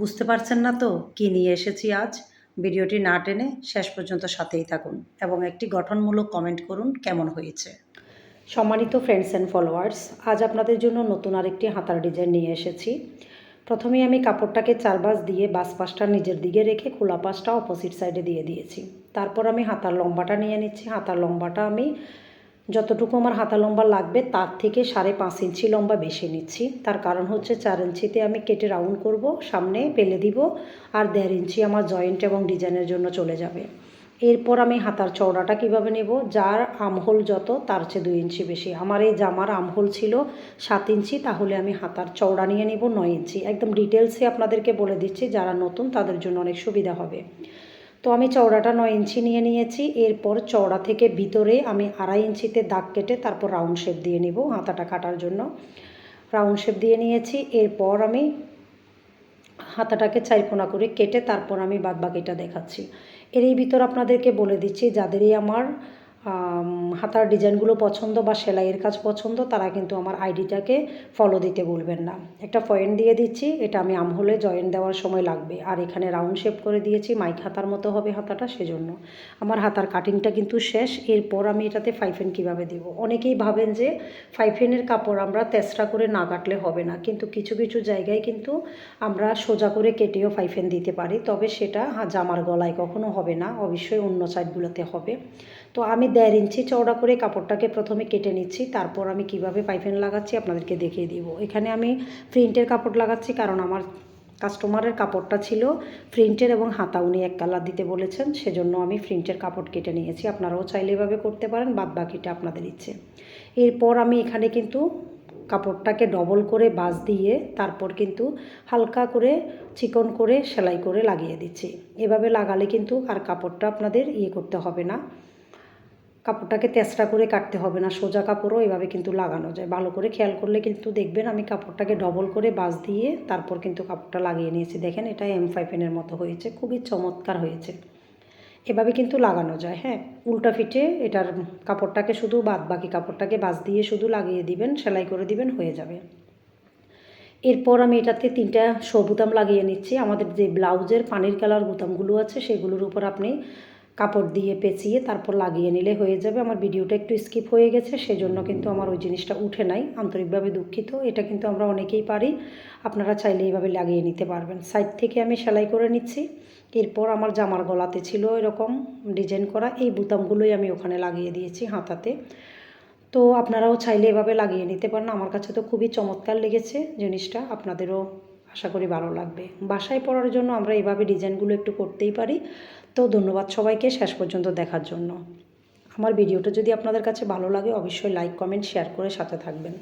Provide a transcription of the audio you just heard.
বুঝতে পারছেন না তো কী নিয়ে এসেছি আজ? ভিডিওটি না টেনে শেষ পর্যন্ত সাথেই থাকুন এবং একটি গঠনমূলক কমেন্ট করুন কেমন হয়েছে। সম্মানিত ফ্রেন্ডস অ্যান্ড ফলোয়ার্স আজ আপনাদের জন্য নতুন আরেকটি হাতার ডিজাইন নিয়ে এসেছি। প্রথমে আমি কাপড়টাকে চার বাস দিয়ে বাস পাশটা নিজের দিকে রেখে খোলা পাশটা অপোজিট সাইডে দিয়ে দিয়েছি। তারপর আমি হাতার লম্বাটা নিয়ে নিচ্ছি। হাতার লম্বাটা আমি যতটুকু আমার হাতা লম্বা লাগবে, তার থেকে সাড়ে পাঁচ ইঞ্চি লম্বা বেশি নিচ্ছি। তার কারণ হচ্ছে চার ইঞ্চিতে আমি কেটে রাউন্ড করব, সামনে পেলে দিব আর দেড় ইঞ্চি আমার জয়েন্ট এবং ডিজাইনের জন্য চলে যাবে। এরপর আমি হাতার চওড়াটা কীভাবে নেব? যার আমহোল যত, তার চেয়ে দুই ইঞ্চি বেশি। আমার এই জামার আমহোল ছিল সাত ইঞ্চি, তাহলে আমি হাতার চওড়া নিয়ে নেব নয় ইঞ্চি। একদম ডিটেলসে আপনাদেরকে বলে দিচ্ছি, যারা নতুন তাদের জন্য অনেক সুবিধা হবে। তো আমি চওড়াটা নয় ইঞ্চি নিয়ে নিয়েছি। এরপর চওড়া থেকে ভিতরে আমি আড়াই ইঞ্চিতে দাগ কেটে তারপর রাউন্ড শেপ দিয়ে নিব হাতাটা কাটার জন্য। রাউন্ড শেপ দিয়ে নিয়েছি। এরপর আমি হাতাটাকে চারকোনা করে কেটে তারপর আমি বাদ বাকিটা দেখাচ্ছি। এরই ভিতর আপনাদেরকে বলে দিচ্ছি, যাদেরই আমার হাতার ডিজাইনগুলো পছন্দ বা সেলাইয়ের কাজ পছন্দ, তারা কিন্তু আমার আইডিটাকে ফলো দিতে বলবেন না। একটা পয়েন্ট দিয়ে দিচ্ছি, এটা আমি আমহলে জয়েন দেওয়ার সময় লাগবে। আর এখানে রাউন্ড শেপ করে দিয়েছি মাইক হাতার মতো হবে হাতাটা সেজন্য। আমার হাতার কাটিংটা কিন্তু শেষ, এরপর আমি এটাতে ফাইফেন কীভাবে দিব? অনেকেই ভাবেন যে ফাইফেনের কাপড় আমরা তেসরা করে না কাটলে হবে না, কিন্তু কিছু কিছু জায়গায় কিন্তু আমরা সোজা করে কেটেও ফাইফেন দিতে পারি। তবে সেটা জামার গলায় কখনো হবে না, অবশ্যই অন্য সাইডগুলোতে হবে। তো আমি দেড় ইঞ্চি চওড়া করে কাপড়টাকে প্রথমে কেটে নিচ্ছি, তারপর আমি কীভাবে পাইপেন লাগাচ্ছি আপনাদেরকে দেখিয়ে দিব। এখানে আমি প্রিন্টের কাপড় লাগাচ্ছি, কারণ আমার কাস্টমারের কাপড়টা ছিল প্রিন্টের এবং হাতা উনি এক কালার দিতে বলেছেন, সেজন্য আমি প্রিন্টের কাপড় কেটে নিয়েছি। আপনারাও চাইলে এভাবে করতে পারেন, বাদ বাকিটা আপনাদের ইচ্ছে। এরপর আমি এখানে কিন্তু কাপড়টাকে ডবল করে বাজ দিয়ে তারপর কিন্তু হালকা করে চিকন করে সেলাই করে লাগিয়ে দিচ্ছি। এভাবে লাগালে কিন্তু আর কাপড়টা আপনাদের ইয়ে করতে হবে না। কাপড়টাকে তেসরা করে কাটতে হবে না, সোজা কাপড়ও এভাবে কিন্তু লাগানো যায়। ভালো করে খেয়াল করলে কিন্তু দেখবেন আমি কাপড়টাকে ডবল করে বাস দিয়ে তারপর কিন্তু কাপড়টা লাগিয়ে নিয়েছি। দেখেন এটা এম ফাইভেনের মতো হয়েছে, খুবই চমৎকার হয়েছে। এভাবে কিন্তু লাগানো যায় হ্যাঁ? উল্টা ফিটে এটার কাপড়টাকে শুধু বাদ বাকি কাপড়টাকে বাস দিয়ে শুধু লাগিয়ে দিবেন, সেলাই করে দিবেন, হয়ে যাবে। এরপর আমি এটাতে তিনটা সবুতাম লাগিয়ে নিচ্ছি। আমাদের যে ব্লাউজের পানির কালার বুতামগুলো আছে, সেগুলোর উপর আপনি কাপড় দিয়ে পেঁচিয়ে তারপর লাগিয়ে নিলে হয়ে যাবে। আমার ভিডিওটা একটু স্কিপ হয়ে গেছে, সেজন্য কিন্তু আমার ওই জিনিসটা উঠে নাই। আন্তরিকভাবে দুঃখিত। এটা কিন্তু আমরা অনেকেই পারি। আপনারা চাইলে এইভাবে লাগিয়ে নিতে পারবেন। সাইড থেকে আমি সেলাই করে নিচ্ছি। এরপর আমার জামার গলাতে ছিল এরকম ডিজাইন করা। এই বুতামগুলোই আমি ওখানে লাগিয়ে দিয়েছি হাতাতে। তো আপনারাও চাইলে এভাবে লাগিয়ে নিতে পারেন। আমার কাছে তো খুবই চমৎকার লেগেছে জিনিসটা। আপনাদেরও আশা করি ভালো লাগবে। বাসায় পড়ার জন্য আমরা এভাবে ডিজাইনগুলো একটু করতেই পারি। তো ধন্যবাদ সবাইকে, শেষ পর্যন্ত দেখার জন্য। আমার ভিডিওটা যদি আপনাদের কাছে ভালো লাগে, অবশ্যই লাইক কমেন্ট শেয়ার করে সাথে থাকবেন।